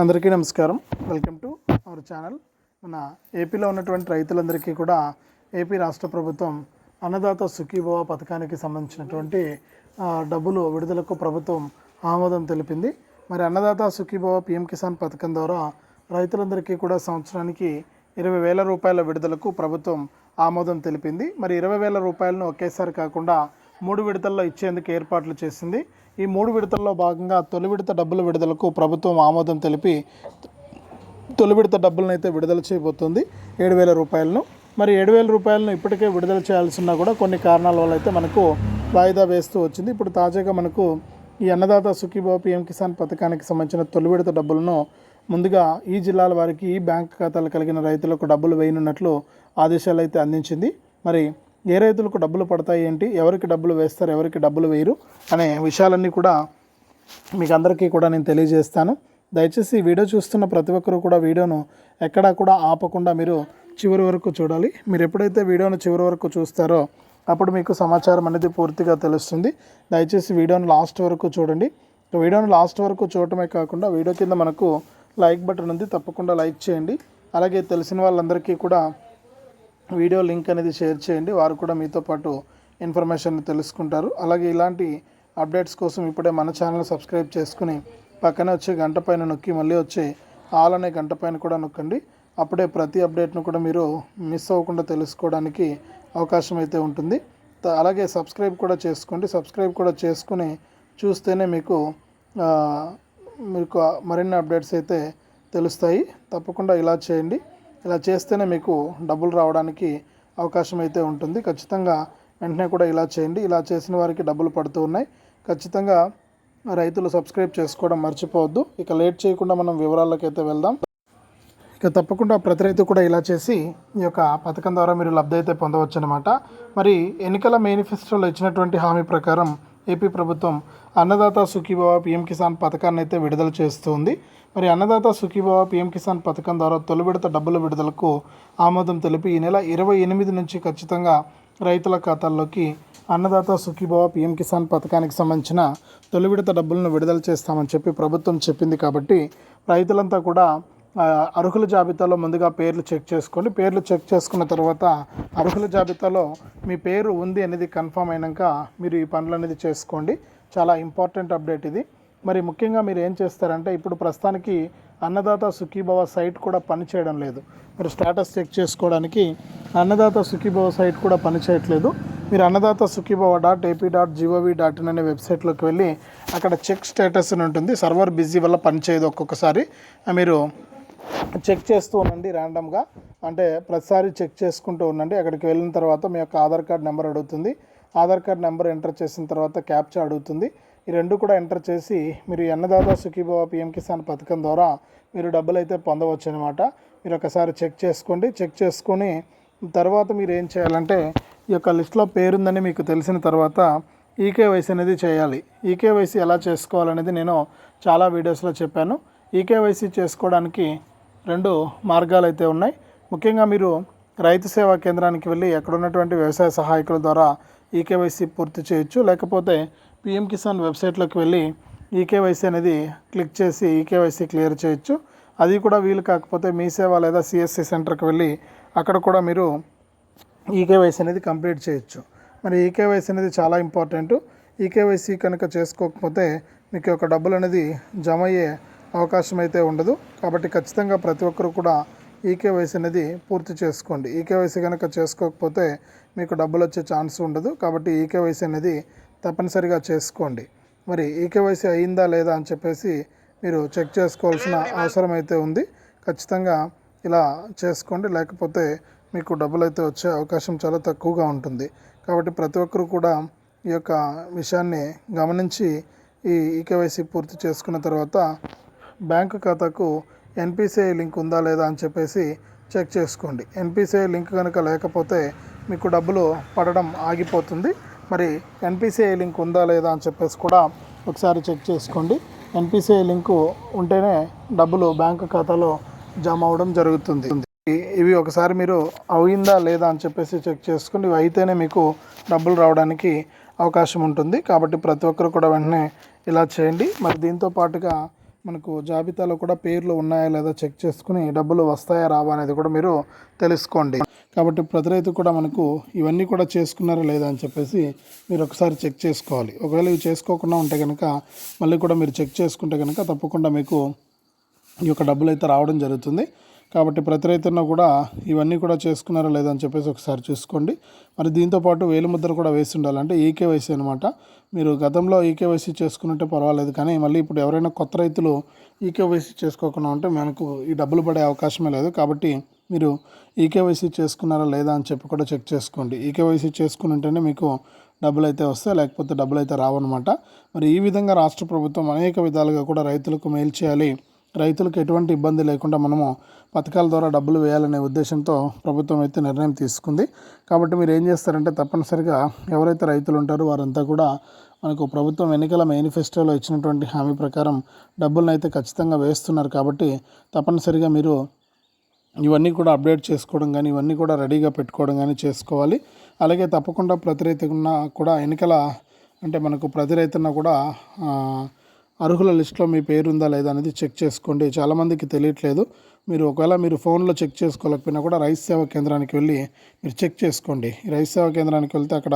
అందరికీ నమస్కారం. Welcome to our channel. మన ఏపీలో ఉన్నటువంటి రైతులందరికీ కూడా ఏపీ రాష్ట్ర ప్రభుత్వం అన్నదాత సుఖీభవ పథకానికి సంబంధించినటువంటి డబ్బులు విడుదలకు ప్రభుత్వం ఆమోదం తెలిపింది. మరి అన్నదాత సుఖీభవ పిఎం కిసాన్ పథకం ద్వారా రైతులందరికీ కూడా సంవత్సరానికి ఇరవై వేల రూపాయల విడుదలకు ప్రభుత్వం ఆమోదం తెలిపింది. మరి ఇరవై వేల రూపాయలను ఒకేసారి కాకుండా మూడు విడతల్లో ఇచ్చేందుకు ఏర్పాట్లు చేసింది. ఈ మూడు విడతల్లో భాగంగా తొలి విడత డబ్బుల విడుదలకు ప్రభుత్వం ఆమోదం తెలిపి తొలి విడత డబ్బులను అయితే విడుదల చేయబోతుంది. ఏడు వేల రూపాయలను. మరి ఏడు వేల రూపాయలను ఇప్పటికే విడుదల చేయాల్సిన కూడా కొన్ని కారణాల వల్ల అయితే మనకు వాయిదా వేస్తూ వచ్చింది. ఇప్పుడు తాజాగా మనకు ఈ అన్నదాత సుఖీబాబు పిఎం కిసాన్ పథకానికి సంబంధించిన తొలి విడత డబ్బులను ముందుగా ఈ జిల్లాల వారికి ఈ బ్యాంక్ ఖాతాలు కలిగిన రైతులకు డబ్బులు వేయనున్నట్లు ఆదేశాలు అయితే అందించింది. మరి ఏ రైతులకు డబ్బులు పడతాయి ఏంటి? ఎవరికి డబ్బులు వేస్తారు? ఎవరికి డబ్బులు వేయరు? అనే విషయాలన్నీ కూడా మీకు అందరికీ కూడా నేను తెలియజేస్తాను. దయచేసి వీడియో చూస్తున్న ప్రతి ఒక్కరూ కూడా వీడియోను ఎక్కడా కూడా ఆపకుండా మీరు చివరి వరకు చూడాలి. మీరు ఎప్పుడైతే వీడియోను చివరి వరకు చూస్తారో అప్పుడు మీకు సమాచారం అనేది పూర్తిగా తెలుస్తుంది. దయచేసి వీడియోను లాస్ట్ వరకు చూడండి. వీడియోను లాస్ట్ వరకు చూడటమే కాకుండా వీడియో కింద మనకు లైక్ బటన్ ఉంది. తప్పకుండా లైక్ చేయండి. అలాగే తెలిసిన వాళ్ళందరికీ కూడా వీడియో లింక్ అనేది షేర్ చేయండి. వారు కూడా మీతో పాటు ఇన్ఫర్మేషన్ తెలుసుకుంటారు. అలాగే ఇలాంటి అప్డేట్స్ కోసం ఇప్పుడే మన ఛానల్ సబ్స్క్రైబ్ చేసుకుని పక్కనే వచ్చే గంట పైన నొక్కి మళ్ళీ వచ్చే ఆల్ అనే గంట పైన కూడా నొక్కండి. అప్పుడే ప్రతి అప్డేట్ను కూడా మీరు మిస్ అవ్వకుండా తెలుసుకోవడానికి అవకాశం అయితే ఉంటుంది. అలాగే సబ్స్క్రైబ్ కూడా చేసుకోండి. సబ్స్క్రైబ్ కూడా చేసుకుని చూస్తేనే మీకు మీకు మరిన్ని అప్డేట్స్ అయితే తెలుస్తాయి. తప్పకుండా ఇలా చేయండి. ఇలా చేస్తేనే మీకు డబ్బులు రావడానికి అవకాశం అయితే ఉంటుంది. ఖచ్చితంగా వెంటనే కూడా ఇలా చేయండి. ఇలా చేసిన వారికి డబ్బులు పడుతూ ఉన్నాయి. ఖచ్చితంగా రైతులు సబ్స్క్రైబ్ చేసుకోవడం మర్చిపోవద్దు. ఇక లేట్ చేయకుండా మనం వివరాల్లోకైతే వెళ్దాం. ఇక తప్పకుండా ప్రతి రైతు కూడా ఇలా చేసి ఈ యొక్క పథకం ద్వారా మీరు లబ్ధి అయితే పొందవచ్చు అనమాట మరి ఎన్నికల మేనిఫెస్టోలో ఇచ్చినటువంటి హామీ ప్రకారం ఏపీ ప్రభుత్వం అన్నదాత సుఖీభావ పిఎం కిసాన్ పథకాన్ని అయితే విడుదల చేస్తుంది. మరి అన్నదాత సుఖీభావ పిఎం కిసాన్ పథకం ద్వారా తొలి విడత డబ్బుల విడుదలకు ఆమోదం తెలిపి ఈ నెల ఇరవై ఎనిమిది నుంచి ఖచ్చితంగా రైతుల ఖాతాల్లోకి అన్నదాత సుఖీభావ పిఎం కిసాన్ పథకానికి సంబంధించిన తొలి విడత డబ్బులను విడుదల చేస్తామని చెప్పి ప్రభుత్వం చెప్పింది కాబట్టి రైతులంతా కూడా అర్హుల జాబితాలో ముందుగా పేర్లు చెక్ చేసుకోండి. పేర్లు చెక్ చేసుకున్న తర్వాత అర్హుల జాబితాలో మీ పేరు ఉంది అనేది కన్ఫర్మ్ అయినాక మీరు ఈ పనులు అనేది చేసుకోండి. చాలా ఇంపార్టెంట్ అప్డేట్ ఇది. మరి ముఖ్యంగా మీరు ఏం చేస్తారంటే ఇప్పుడు ప్రస్తుతానికి అన్నదాత సుఖీభవ సైట్ కూడా పనిచేయడం లేదు. మీరు స్టేటస్ చెక్ చేసుకోవడానికి అన్నదాత సుఖీభవ సైట్ కూడా పనిచేయట్లేదు మీరు Annadata Sukhibhava dot AP dot GOV dot in అనే వెబ్సైట్లోకి వెళ్ళి అక్కడ చెక్ స్టేటస్ అని ఉంటుంది. సర్వర్ బిజీ వల్ల పనిచేయదు ఒక్కొక్కసారి. మీరు చెక్ చేస్తూ ఉండండి ర్యాండమ్గా అంటే ప్రతిసారి చెక్ చేసుకుంటూ ఉండండి. అక్కడికి వెళ్ళిన తర్వాత మీ యొక్క ఆధార్ కార్డ్ నెంబర్ అడుగుతుంది. ఆధార్ కార్డ్ నెంబర్ ఎంటర్ చేసిన తర్వాత క్యాప్చా అడుగుతుంది. ఈ రెండు కూడా ఎంటర్ చేసి మీరు అన్నదాత సుఖీభవ పిఎం కిసాన్ పథకం ద్వారా మీరు డబ్బులు అయితే పొందవచ్చు అనమాట మీరు ఒకసారి చెక్ చేసుకోండి. చెక్ చేసుకొని తర్వాత మీరు ఏం చేయాలంటే ఈ యొక్క లిస్ట్లో పేరుందని మీకు తెలిసిన తర్వాత ఈకేవైసీ అనేది చేయాలి. ఈకేవైసీ ఎలా చేసుకోవాలనేది నేను చాలా వీడియోస్లో చెప్పాను. ఈకేవైసీ చేసుకోవడానికి రెండు మార్గాలు అయితే ఉన్నాయి. ముఖ్యంగా మీరు రైతు సేవా కేంద్రానికి వెళ్ళి అక్కడ ఉన్నటువంటి వ్యవసాయ సహాయకుల ద్వారా ఈకేవైసీ పూర్తి చేయొచ్చు. లేకపోతే పిఎం కిసాన్ వెబ్సైట్లోకి వెళ్ళి ఈకేవైసీ అనేది క్లిక్ చేసి ఈకేవైసీ క్లియర్ చేయొచ్చు. అది కూడా వీలు కాకపోతే మీ సేవ లేదా సిఎస్సి సెంటర్కి వెళ్ళి అక్కడ కూడా మీరు ఈకేవైసీ అనేది కంప్లీట్ చేయొచ్చు. మరి ఈకేవైసీ అనేది చాలా ఇంపార్టెంట్. ఈకేవైసీ కనుక చేసుకోకపోతే మీకు యొక్క డబ్బులు అనేది జమ అయ్యే అవకాశం అయితే ఉండదు. కాబట్టి ఖచ్చితంగా ప్రతి ఒక్కరు కూడా ఈకేవైసీ అనేది పూర్తి చేసుకోండి. ఈకేవైసీ కనుక చేసుకోకపోతే మీకు డబ్బులు వచ్చే ఛాన్స్ ఉండదు. కాబట్టి ఈకేవైసీ అనేది తప్పనిసరిగా చేసుకోండి. మరి ఈకేవైసీ అయిందా లేదా అని చెప్పేసి మీరు చెక్ చేసుకోవాల్సిన అవసరం అయితే ఉంది. ఖచ్చితంగా ఇలా చేసుకోండి. లేకపోతే మీకు డబ్బులు అయితే వచ్చే అవకాశం చాలా తక్కువగా ఉంటుంది. కాబట్టి ప్రతి ఒక్కరు కూడా ఈ యొక్క విషయాన్ని గమనించి ఈ ఈకేవైసీ పూర్తి చేసుకున్న తర్వాత బ్యాంకు ఖాతాకు ఎన్పిసిఐ లింక్ ఉందా లేదా అని చెప్పేసి చెక్ చేసుకోండి. ఎన్పిసిఐ లింక్ కనుక లేకపోతే మీకు డబ్బులు పడడం ఆగిపోతుంది. మరి ఎన్పిసిఐ లింక్ ఉందా లేదా అని చెప్పేసి కూడా ఒకసారి చెక్ చేసుకోండి. ఎన్పిసిఐ లింకు ఉంటేనే డబ్బులు బ్యాంకు ఖాతాలో జమ అవడం జరుగుతుంది. ఇవి ఒకసారి మీరు అయిందా లేదా అని చెప్పేసి చెక్ చేసుకోండి. ఇవి అయితేనే మీకు డబ్బులు రావడానికి అవకాశం ఉంటుంది. కాబట్టి ప్రతి ఒక్కరు కూడా వెంటనే ఇలా చేయండి. మరి దీంతో పాటుగా మనకు జాబితాలో కూడా పేర్లు ఉన్నాయా లేదా చెక్ చేసుకుని డబ్బులు వస్తాయా రావా అనేది కూడా మీరు తెలుసుకోండి. కాబట్టి ప్రతి రైతు కూడా మనకు ఇవన్నీ కూడా చేసుకున్నారా లేదా అని చెప్పేసి మీరు ఒకసారి చెక్ చేసుకోవాలి. ఒకవేళ ఇవి చేసుకోకుండా ఉంటే కనుక మళ్ళీ కూడా మీరు చెక్ చేసుకుంటే కనుక తప్పకుండా మీకు ఈ యొక్క డబ్బులు అయితే రావడం జరుగుతుంది. కాబట్టి ప్రతి రైతున్న కూడా ఇవన్నీ కూడా చేసుకున్నారా లేదా అని చెప్పేసి ఒకసారి చూసుకోండి. మరి దీంతో పాటు కూడా వేసి ఉండాలంటే ఈకేవైసీ అనమాట మీరు గతంలో ఈకేవైసీ చేసుకున్నట్టే పర్వాలేదు కానీ మళ్ళీ ఇప్పుడు ఎవరైనా కొత్త రైతులు ఈకేవైసీ చేసుకోకుండా ఉంటే మనకు ఈ డబ్బులు పడే అవకాశమే లేదు. కాబట్టి మీరు ఈకేవైసీ చేసుకున్నారా లేదా అని చెప్పి కూడా చెక్ చేసుకోండి. ఈకేవైసీ చేసుకుని ఉంటేనే మీకు డబ్బులు అయితే వస్తాయి లేకపోతే డబ్బులు అయితే రావన్నమాట. మరి ఈ విధంగా రాష్ట్ర ప్రభుత్వం అనేక విధాలుగా కూడా రైతులకు మేలు చేయాలి. రైతులకు ఎటువంటి ఇబ్బంది లేకుండా మనము పథకాల ద్వారా డబ్బులు వేయాలనే ఉద్దేశంతో ప్రభుత్వం అయితే నిర్ణయం తీసుకుంది. కాబట్టి మీరు ఏం చేస్తారంటే తప్పనిసరిగా ఎవరైతే రైతులు ఉంటారో వారంతా కూడా మనకు ప్రభుత్వం ఎన్నికల మేనిఫెస్టోలో ఇచ్చినటువంటి హామీ ప్రకారం డబ్బులను అయితే ఖచ్చితంగా వేస్తున్నారు. కాబట్టి తప్పనిసరిగా మీరు ఇవన్నీ కూడా అప్డేట్ చేసుకోవడం కానీ ఇవన్నీ కూడా రెడీగా పెట్టుకోవడం కానీ చేసుకోవాలి. అలాగే తప్పకుండా ప్రతి రైతుకున్న కూడా ఎన్నికల అంటే మనకు ప్రతి రైతున్న కూడా అర్హుల లిస్ట్లో మీ పేరు ఉందా లేదా అనేది చెక్ చేసుకోండి. చాలామందికి తెలియట్లేదు. మీరు ఒకవేళ మీరు ఫోన్లో చెక్ చేసుకోలేకపోయినా కూడా రైతు సేవా కేంద్రానికి వెళ్ళి మీరు చెక్ చేసుకోండి. రైతు సేవా కేంద్రానికి వెళ్తే అక్కడ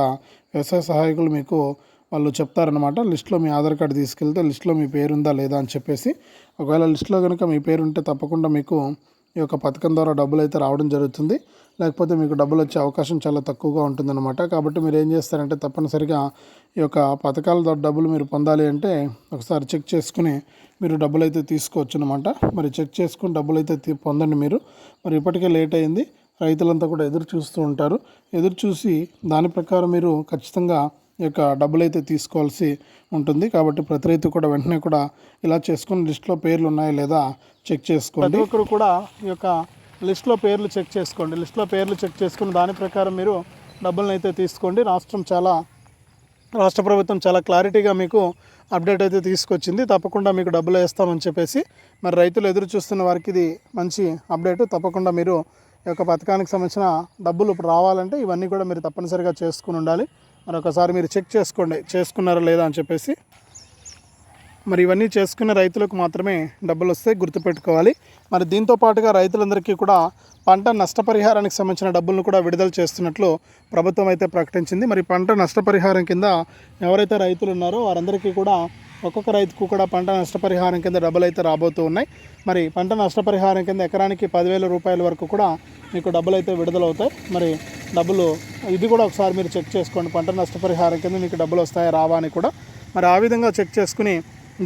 వ్యవసాయ సహాయకులు మీకు వాళ్ళు చెప్తారనమాట లిస్ట్లో మీ ఆధార్ కార్డు తీసుకెళ్తే లిస్ట్లో మీ పేరు ఉందా లేదా అని చెప్పేసి. ఒకవేళ లిస్ట్లో కనుక మీ పేరు ఉంటే తప్పకుండా మీకు ఈ యొక్క పథకం ద్వారా డబ్బులు అయితే రావడం జరుగుతుంది. లేకపోతే మీకు డబ్బులు వచ్చే అవకాశం చాలా తక్కువగా ఉంటుందన్నమాట. కాబట్టి మీరు ఏం చేస్తారంటే తప్పనిసరిగా ఈ యొక్క పథకాల ద్వారా డబ్బులు మీరు పొందాలి అంటే ఒకసారి చెక్ చేసుకుని మీరు డబ్బులు అయితే తీసుకోవచ్చు అనమాట మరి చెక్ చేసుకుని డబ్బులు అయితే తీ- పొందండి మీరు. మరి ఇప్పటికే లేట్ అయింది. రైతులంతా కూడా ఎదురు చూస్తూ ఉంటారు. ఎదురు చూసి దాని ప్రకారం మీరు ఖచ్చితంగా యొక్క డబ్బులు అయితే తీసుకోవాల్సి ఉంటుంది. కాబట్టి ప్రతి రైతు కూడా వెంటనే కూడా ఇలా చేసుకుని లిస్ట్లో పేర్లు ఉన్నాయా లేదా చెక్ చేసుకోండి. ఒకరు కూడా ఈ యొక్క లిస్ట్లో పేర్లు చెక్ చేసుకోండి. లిస్ట్లో పేర్లు చెక్ చేసుకుని దాని ప్రకారం మీరు డబ్బులను అయితే తీసుకోండి. రాష్ట్రం చాలా రాష్ట్ర ప్రభుత్వం చాలా క్లారిటీగా మీకు అప్డేట్ అయితే తీసుకొచ్చింది. తప్పకుండా మీకు డబ్బులు వేస్తామని చెప్పేసి మరి రైతులు ఎదురు చూస్తున్న వారికి ఇది మంచి అప్డేట్. తప్పకుండా మీరు ఈ యొక్క పథకానికి సంబంధించిన డబ్బులు ఇప్పుడు రావాలంటే ఇవన్నీ కూడా మీరు తప్పనిసరిగా చేసుకుని ఉండాలి. మరొకసారి మీరు చెక్ చేసుకోండి చేసుకున్నారా లేదా అని చెప్పేసి మరి ఇవన్నీ చేసుకునే రైతులకు మాత్రమే డబ్బులు వస్తే గుర్తుపెట్టుకోవాలి. మరి దీంతో పాటుగా రైతులందరికీ కూడా పంట నష్టపరిహారానికి సంబంధించిన డబ్బులను కూడా విడుదల చేస్తున్నట్లు ప్రభుత్వం అయితే ప్రకటించింది. మరి పంట నష్టపరిహారం కింద ఎవరైతే రైతులు ఉన్నారో వారందరికీ కూడా ఒక్కొక్క రైతుకు కూడా పంట నష్టపరిహారం కింద డబ్బులు అయితే రాబోతూ ఉన్నాయి. మరి పంట నష్టపరిహారం కింద ఎకరానికి పదివేల రూపాయల వరకు కూడా మీకు డబ్బులు అయితే విడుదలవుతాయి. మరి డబ్బులు ఇది కూడా ఒకసారి మీరు చెక్ చేసుకోండి. పంట నష్టపరిహారం కింద మీకు డబ్బులు వస్తాయా రావా అని కూడా. మరి ఆ విధంగా చెక్ చేసుకుని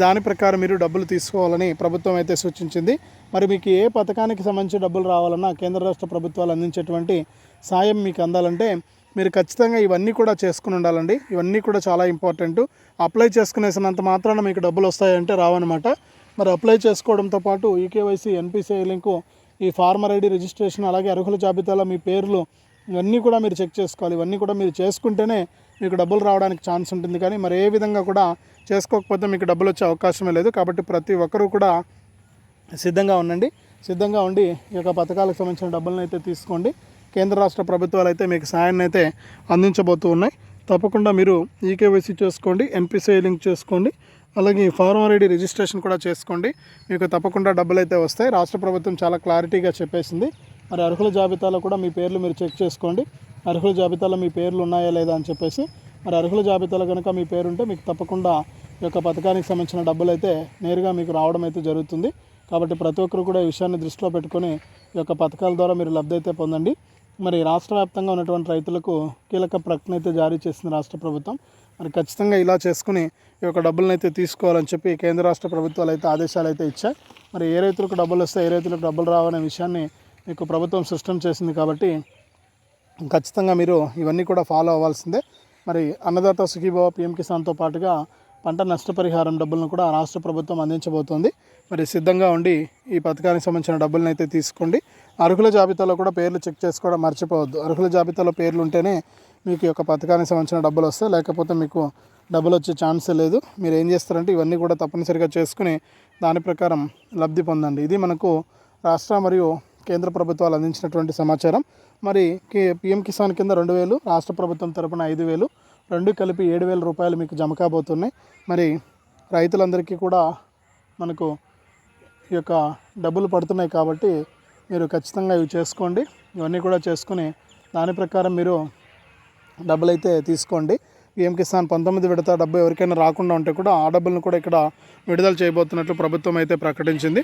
దాని ప్రకారం మీరు డబ్బులు తీసుకోవాలని ప్రభుత్వం అయితే సూచించింది. మరి మీకు ఏ పథకానికి సంబంధించి డబ్బులు రావాలన్నా కేంద్ర రాష్ట్ర ప్రభుత్వాలు అందించేటువంటి సాయం మీకు అందాలంటే మీరు ఖచ్చితంగా ఇవన్నీ కూడా చేసుకుని ఉండాలండి. ఇవన్నీ కూడా చాలా ఇంపార్టెంట్. అప్లై చేసుకునేసినంత మాత్రాన మీకు డబ్బులు వస్తాయంటే రావన్నమాట. మరి అప్లై చేసుకోవడంతో పాటు ఈకేవైసీ ఎన్పిసిఐ లింకు ఈ ఫార్మర్ ఐడి రిజిస్ట్రేషన్ అలాగే అర్హుల జాబితాలో మీ పేర్లు ఇవన్నీ కూడా మీరు చెక్ చేసుకోవాలి. ఇవన్నీ కూడా మీరు చేసుకుంటేనే మీకు డబ్బులు రావడానికి ఛాన్స్ ఉంటుంది. కానీ మరి ఏ విధంగా కూడా చేసుకోకపోతే మీకు డబ్బులు వచ్చే అవకాశమే లేదు. కాబట్టి ప్రతి ఒక్కరూ కూడా సిద్ధంగా ఉండండి. సిద్ధంగా ఉండి ఈ యొక్క పథకాలకు సంబంధించిన డబ్బులను అయితే తీసుకోండి. కేంద్ర రాష్ట్ర ప్రభుత్వాలు అయితే మీకు సాయాన్ని అయితే అందించబోతూ ఉన్నాయి. తప్పకుండా మీరు ఈకేవైసీ చేసుకోండి ఎన్పిసిఐ లింక్ చేసుకోండి అలాగే ఫార్మర్ ఐడి రిజిస్ట్రేషన్ కూడా చేసుకోండి. మీకు తప్పకుండా డబ్బులు అయితే వస్తాయి. రాష్ట్ర ప్రభుత్వం చాలా క్లారిటీగా చెప్పేసింది. మరి అర్హుల జాబితాలో కూడా మీ పేర్లు మీరు చెక్ చేసుకోండి. అర్హుల జాబితాలో మీ పేర్లు ఉన్నాయా లేదా అని చెప్పేసి. మరి అర్హుల జాబితాలో కనుక మీ పేరు ఉంటే మీకు తప్పకుండా ఈ యొక్క పథకానికి సంబంధించిన డబ్బులు అయితే నేరుగా మీకు రావడం అయితే జరుగుతుంది. కాబట్టి ప్రతి ఒక్కరు కూడా ఈ విషయాన్ని దృష్టిలో పెట్టుకొని ఈ యొక్క పథకాల ద్వారా మీరు లబ్ధి అయితే పొందండి. మరి రాష్ట్ర వ్యాప్తంగా ఉన్నటువంటి రైతులకు కీలక ప్రకటన అయితే జారీ చేసింది రాష్ట్ర ప్రభుత్వం. మరి ఖచ్చితంగా ఇలా చేసుకుని ఈ యొక్క డబ్బులను అయితే తీసుకోవాలని చెప్పి కేంద్ర రాష్ట్ర ప్రభుత్వాలు అయితే ఆదేశాలు అయితే ఇచ్చాయి. మరి ఏ రైతులకు డబ్బులు వస్తాయి ఏ రైతులకు డబ్బులు రావనే విషయాన్ని మీకు ప్రభుత్వం సృష్టం చేసింది కాబట్టి ఖచ్చితంగా మీరు ఇవన్నీ కూడా ఫాలో అవ్వాల్సిందే. మరి అన్నదాత సుఖీభావ పిఎం కిసాన్తో పాటుగా పంట నష్టపరిహారం డబ్బులను కూడా రాష్ట్ర ప్రభుత్వం అందించబోతోంది. మరి సిద్ధంగా ఉండి ఈ పథకానికి సంబంధించిన డబ్బులను అయితే తీసుకోండి. అర్హుల జాబితాలో కూడా పేర్లు చెక్ చేసుకోవడం మర్చిపోవద్దు. అర్హుల జాబితాలో పేర్లు ఉంటేనే మీకు యొక్క పథకానికి సంబంధించిన డబ్బులు వస్తాయి. లేకపోతే మీకు డబ్బులు వచ్చే ఛాన్సే లేదు. మీరు ఏం చేస్తారంటే ఇవన్నీ కూడా తప్పనిసరిగా చేసుకుని దాని ప్రకారం లబ్ధి పొందండి. ఇది మనకు రాష్ట్ర మరియు కేంద్ర ప్రభుత్వాలు అందించినటువంటి సమాచారం. మరి కే పిఎం కిసాన్ కింద రెండు వేలు రాష్ట్ర ప్రభుత్వం తరపున ఐదు వేలు రెండు కలిపి ఏడు వేల రూపాయలు మీకు జమ కాబోతున్నాయి. మరి రైతులందరికీ కూడా మనకు ఈ యొక్క డబ్బులు పడుతున్నాయి కాబట్టి మీరు ఖచ్చితంగా ఇవి చేసుకోండి. ఇవన్నీ కూడా చేసుకుని దాని ప్రకారం మీరు డబ్బులు అయితే తీసుకోండి. పిఎం కిసాన్ పంతొమ్మిది విడత డబ్బు ఎవరికైనా రాకుండా ఉంటే కూడా ఆ డబ్బులను కూడా ఇక్కడ విడుదల చేయబోతున్నట్లు ప్రభుత్వం అయితే ప్రకటించింది.